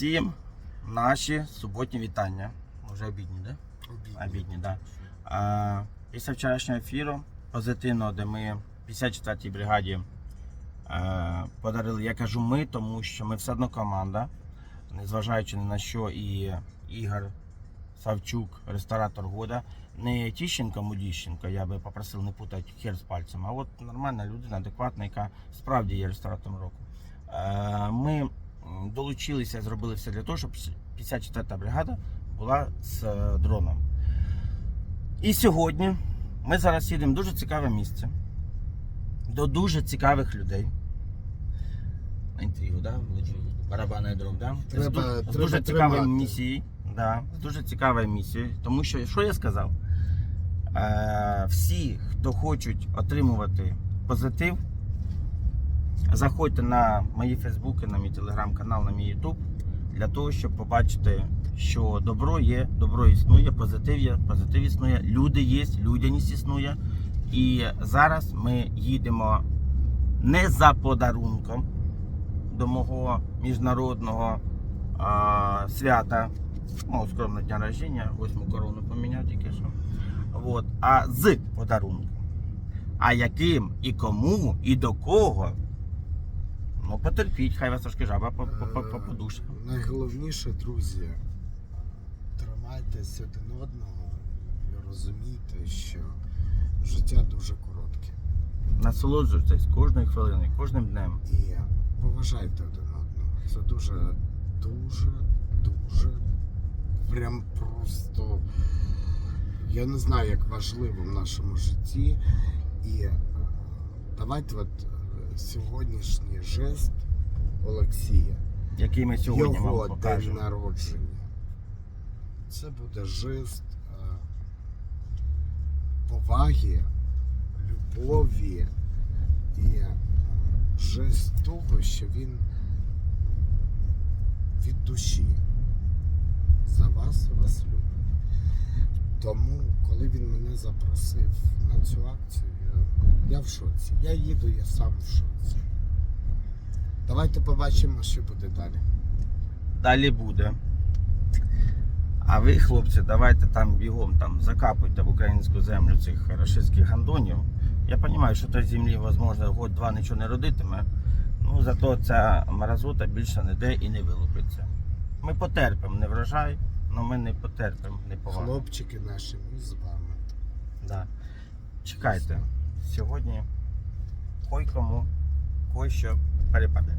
Всім наші суботні вітання. Вже обідні, так? Да? Обідні, так. Да. Після вчорашнього ефіру позитивного, де ми 54-й бригаді е, подарили, я кажу ми, тому що ми все одно команда, незважаючи на що, і Ігор Савчук, ресторатор года. Не Тіщенко, Мудіщенко, я би попросив не путати хер з пальцем, а от нормальна людина, адекватна, яка справді є ресторатором року. Е, Ми м, долучилися, зробили все для того, щоб 54-та бригада була з е, дроном. І сьогодні ми зараз їдемо в дуже цікаве місце до дуже цікавих людей. Інтригу, да? Барабанний дроб, да? Треба- з, ду- з дуже цікавою місією. Да, з дуже цікавою місією. Тому що, що я сказав? Е, всі, хто хочуть отримувати позитив, заходьте на мої фейсбуки, на мій телеграм-канал, на мій ютуб, для того, щоб побачити, що добро є, добро існує, позитив є, позитив існує, люди є, людяність існує. І зараз ми їдемо не за подарунком до мого міжнародного а, свята, мого скромного дня рождення, восьму корону поміняв тільки що. От, а з подарунком. А яким і кому, і до кого. Ну, потерпіть, хай вас трошки жаба по- по- по- по- подуше. Е, Найголовніше, друзі, тримайтеся один одного і розумійте, що життя дуже коротке. Насолоджуйтесь кожною хвилиною, кожним днем. І поважайте один одного. Це дуже, дуже, дуже прям просто. Я не знаю, як важливо в нашому житті. І е, давайте от е, сьогоднішній жест Олексія. Який ми сьогодні його вам день народження. Це буде жест е, поваги, любові і е, жест того, що він від душі за вас вас любить. Тому, коли він мене запросив на цю акцію, я, я в шоці. Я їду, я сам в шоці. Давайте побачимо, що буде далі. Далі буде. А ви, хлопці, давайте там бігом там закапуйте в українську землю цих рашистських гандонів. Я розумію, що той землі, можливо, год-два нічого не родитиме. Ну, зато ця мразота більше ніде і не вилупиться. Ми потерпимо не врожай, але ми не потерпимо неповагу. Хлопчики наші, ми з вами. Да. Чекайте. Сьогодні кой кому кой що перепаде.